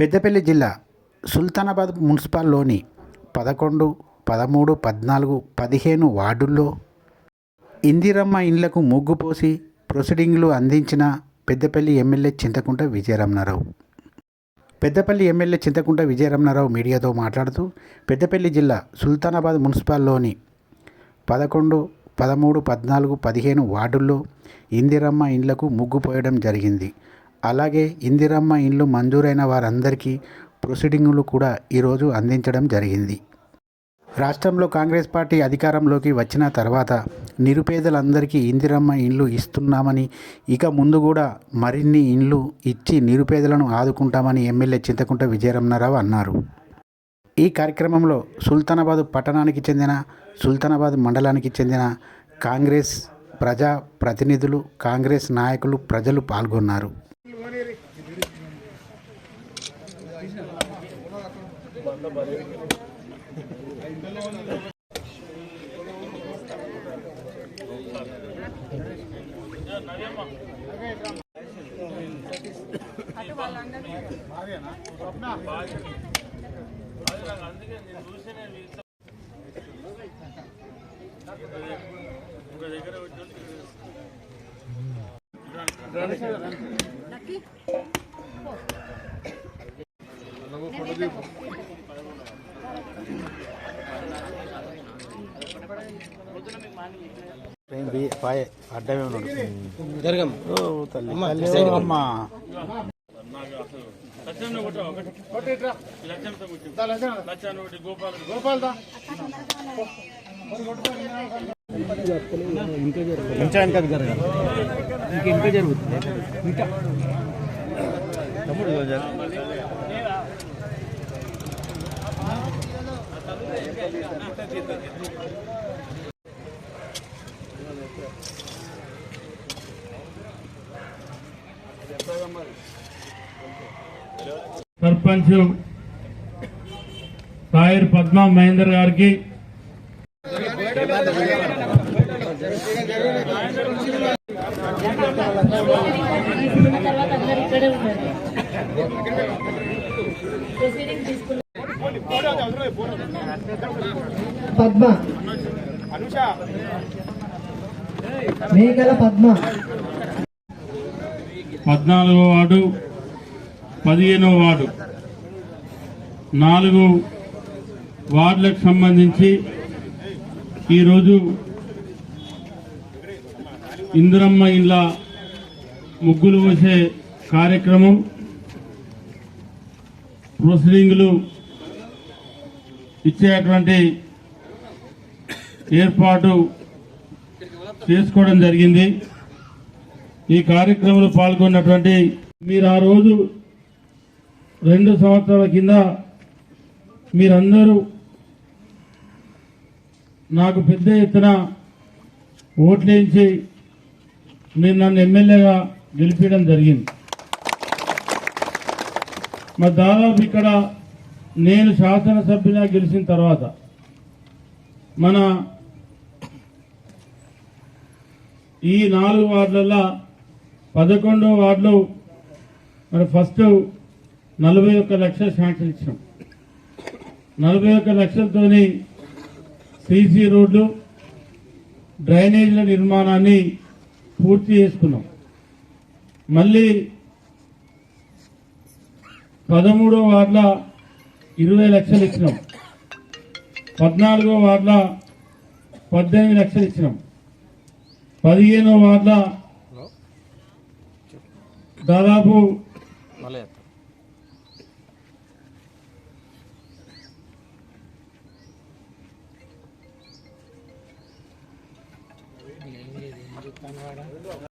పెద్దపల్లి జిల్లా సుల్తానాబాద్ మున్సిపాల్లోని పదకొండు పదమూడు పద్నాలుగు పదిహేను వార్డుల్లో ఇందిరమ్మ ఇండ్లకు ముగ్గు పోసి ప్రొసీడింగ్లు అందించిన పెద్దపల్లి ఎమ్మెల్యే చింతకుంట విజయరమణారావు. పెద్దపల్లి ఎమ్మెల్యే చింతకుంట విజయరమణారావు మీడియాతో మాట్లాడుతూ పెద్దపల్లి జిల్లా సుల్తానాబాద్ మున్సిపాల్లోని పదకొండు పదమూడు పద్నాలుగు పదిహేను వార్డుల్లో ఇందిరమ్మ ఇండ్లకు ముగ్గు పోయడం జరిగింది. అలాగే ఇందిరమ్మ ఇండ్లు మంజూరైన వారందరికీ ప్రొసీడింగులు కూడా ఈరోజు అందించడం జరిగింది. రాష్ట్రంలో కాంగ్రెస్ పార్టీ అధికారంలోకి వచ్చిన తర్వాత నిరుపేదలందరికీ ఇందిరమ్మ ఇండ్లు ఇస్తున్నామని ఇక ముందు కూడా మరిన్ని ఇండ్లు ఇచ్చి నిరుపేదలను ఆదుకుంటామని ఎమ్మెల్యే చింతకుంట విజయరమణారావు అన్నారు. ఈ కార్యక్రమంలో సుల్తానాబాద్ పట్టణానికి చెందిన సుల్తానాబాద్ మండలానికి చెందిన కాంగ్రెస్ ప్రజా ప్రతినిధులు కాంగ్రెస్ నాయకులు ప్రజలు పాల్గొన్నారు. అందుకే నేను చూసి నేను ఒక దగ్గర అడ్డమే ఉన్నాడు తల్లి ఓ అమ్మా ఇంకా ఇంకా జరగాలి ఇంకా ఇంకా జరుగుతుంది ఇంకా తమ్ముడు సర్పంచ్ తాయర్ పద్మా మహేందర్ గారికి తర్వాత అందరు ఇక్కడే ఉన్నారు ప్రొసీడింగ్ తీసుకున్నారు పద్మ. మేకల పద్మ. పద్నాలుగో వార్డు పదిహేనో వార్డు. నాలుగు వార్డులకు సంబంధించి ఈరోజు ఇందిరమ్మ ఇండ్ల ముగ్గులు పోసే కార్యక్రమం ప్రొసీడింగ్లు ఇచ్చేటువంటి ఏర్పాటు చేసుకోవడం జరిగింది. ఈ కార్యక్రమంలో పాల్గొన్నటువంటి మీరు ఆ రోజు రెండు సంవత్సరాల కింద మీరందరూ నాకు పెద్ద ఎత్తున ఓట్లేయించి మీరు నన్ను ఎమ్మెల్యేగా గెలిపించడం జరిగింది. మరి దాదాపు ఇక్కడ నేను శాసనసభ్యునిగా గెలిచిన తర్వాత మన ఈ నాలుగు వార్డులలో పదకొండో వార్డులో మరి ఫస్ట్ నలభై ఒక్క లక్షలు శాంక్షన్ ఇచ్చాం నలభై ఒక్క లక్షలతోని సీసీ రోడ్లు డ్రైనేజీల నిర్మాణాన్ని పూర్తి చేసుకున్నాం. మళ్ళీ పదమూడో వార్డుల ఇరవై లక్షలు ఇచ్చినాం. పద్నాలుగో వార్డుల పద్దెనిమిది లక్షలు ఇచ్చినాం. పదిహేనో వార్డుల దాదాపు tan rara